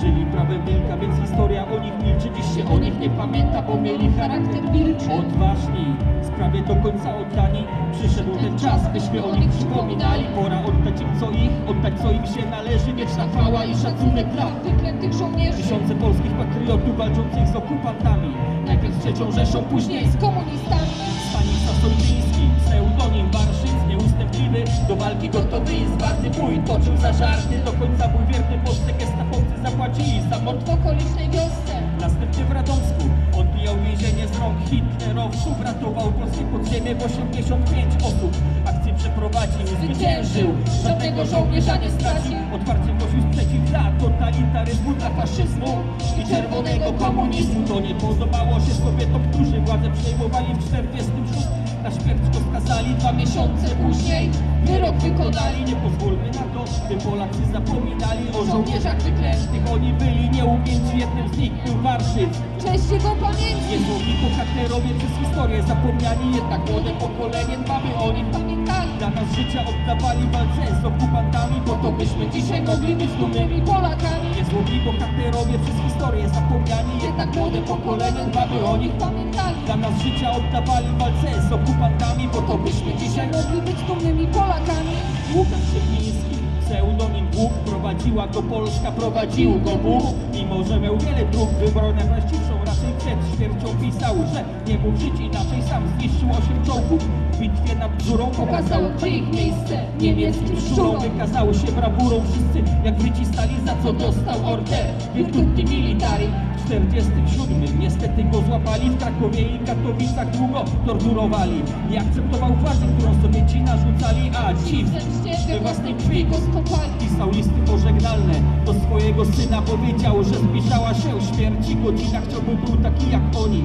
Żyli prawem wilka, więc historia nich milczy. Dziś się o nich nie pamięta, bo mieli charakter wilczy. Odważni, sprawie do końca oddani. Przyszedł ten czas, byśmy o nich przypominali. Pora oddać im co ich, oddać co im się należy. Wieczna chwała i szacunek dla wyklętych żołnierzy Tysiące polskich patriotów walczących z okupantami. Najpierw z trzecią Rzeszą, później z komunistami. Stanisław Sowityński, pseudonim Warszyc, nieustępliwy, do walki gotowy i zwarty bój, toczył za żarty, polskie podziemie w 85 osób. Akcję przeprowadził, zwyciężył, żadnego żołnierza nie stracił. Otwarcie głosił sprzeciw dla totalitaryzmu, dla faszyzmu i czerwonego komunizmu. To nie podobało się Sowietom, którzy władzę przejmowali w 46. Na śmierć go skazali dwa miesiące później. Wyrok wykonali, nie pozwólmy na to, by Polacy zapominali o żołnierzach wyklętych. Oni byli nieugięci, jednym z nich był Warszyc. Cześć jego pamięci Niezłomni bohaterowie przez historię zapomniani, jednak młode pokolenie dbamy o nich. Pamiętali Dla nas życia oddawali walce z okupantami, po to byśmy dzisiaj mogli być dumnymi. Polakami Niezłomni bohaterowie przez historię zapomniani, jednak młode pokolenie dbamy o nich. Pamiętali Dla nas życia oddawali walce z okupantami, po to byśmy dzisiaj mogli być dumnymi Polakami Łukasz Szepliński, pseudonim Bóg, prowadziła go Polska, prowadził go Bóg. Mimo, że miał wiele dróg, wybrał najwłaściwszą, raczej przed śmiercią pisał, że nie mógł żyć inaczej, sam zniszczył osiem czołgów. W bitwie nad Bzurą pokazał, gdzie ich miejsce. Niemieckim szczurom wykazało się brawurą wszyscy, jak wycisnęli, za co dostał order. Virtuti Militari. W 47 niestety go złapali w Krakowie i Katowicach długo torturowali. Nie akceptował władzy, którą Sowieci narzucali, a ci we własnej krwi go skopali. Pisał listy pożegnalne. Do swojego syna Powiedział, że zbliżała się śmierci godzina Chciałby był taki jak oni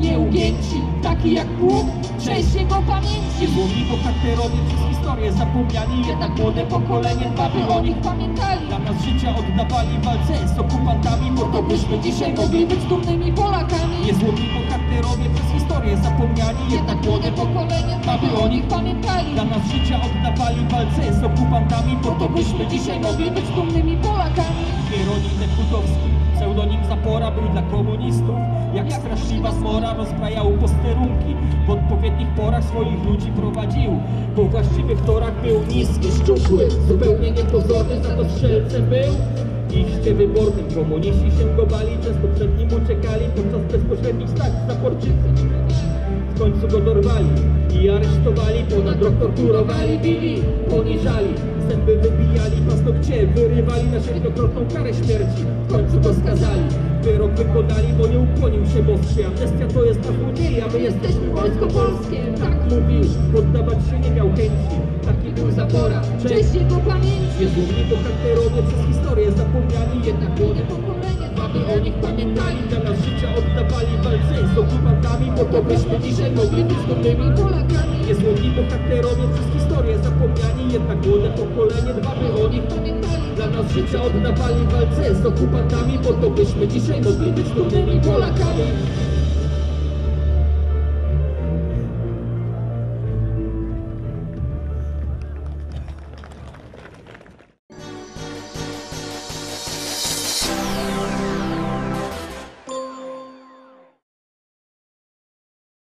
Nieugięci, taki jak Bóg Cześć jego pamięci. Niezłomni bohaterowie przez historię zapomniani. Jednak młode pokolenie dbały o nich Pamiętali. Dla nas życia oddawali walce z okupantami Po to byśmy dzisiaj mogli być dumnymi Polakami. Niezłomni bohaterowie przez historię zapomniani. Jednak młode pokolenie dbały o nich Pamiętali. Dla nas życia oddawali walce z okupantami Po to byśmy dzisiaj mogli być dumnymi Polakami Hieronim Nekutowski, pseudonim Zapora był dla komunistów. Jak straszliwa zmora rozbrajał posterunki. W odpowiednich porach swoich ludzi prowadził. Po właściwych torach był niski, szczupły Zupełnie niepozorny, za to strzelcem był. Iście wybornym, komuniści się go bali Często przed nim uciekali podczas bezpośrednich starć zaporczycy w końcu go dorwali i aresztowali, ponad rok torturowali, bili, na siedmiokrotną karę śmierci. W końcu go skazali, wyrok wykonali, bo nie ukłonił się Moskwie. Amnestia to jest na złodziei, a my jesteśmy wojsko polskie. Tak mówił, poddawać się nie miał chęci. Taki był Zapora. Cześć, jego pamięci Niezłomni bohaterowie przez historię zapomniani, jednak młode pokolenie dbały o nich pamiętali, dla nas życia oddawali walce z okupantami, po to byśmy dzisiaj mogli być dumnymi Polakami Niezłomni bohaterowie przez historię zapomniani, jednak młode pokolenie dbały o nich Pamiętali nas życia oddawali walce z okupantami, po to byśmy dzisiaj mogli być dumnymi Polakami.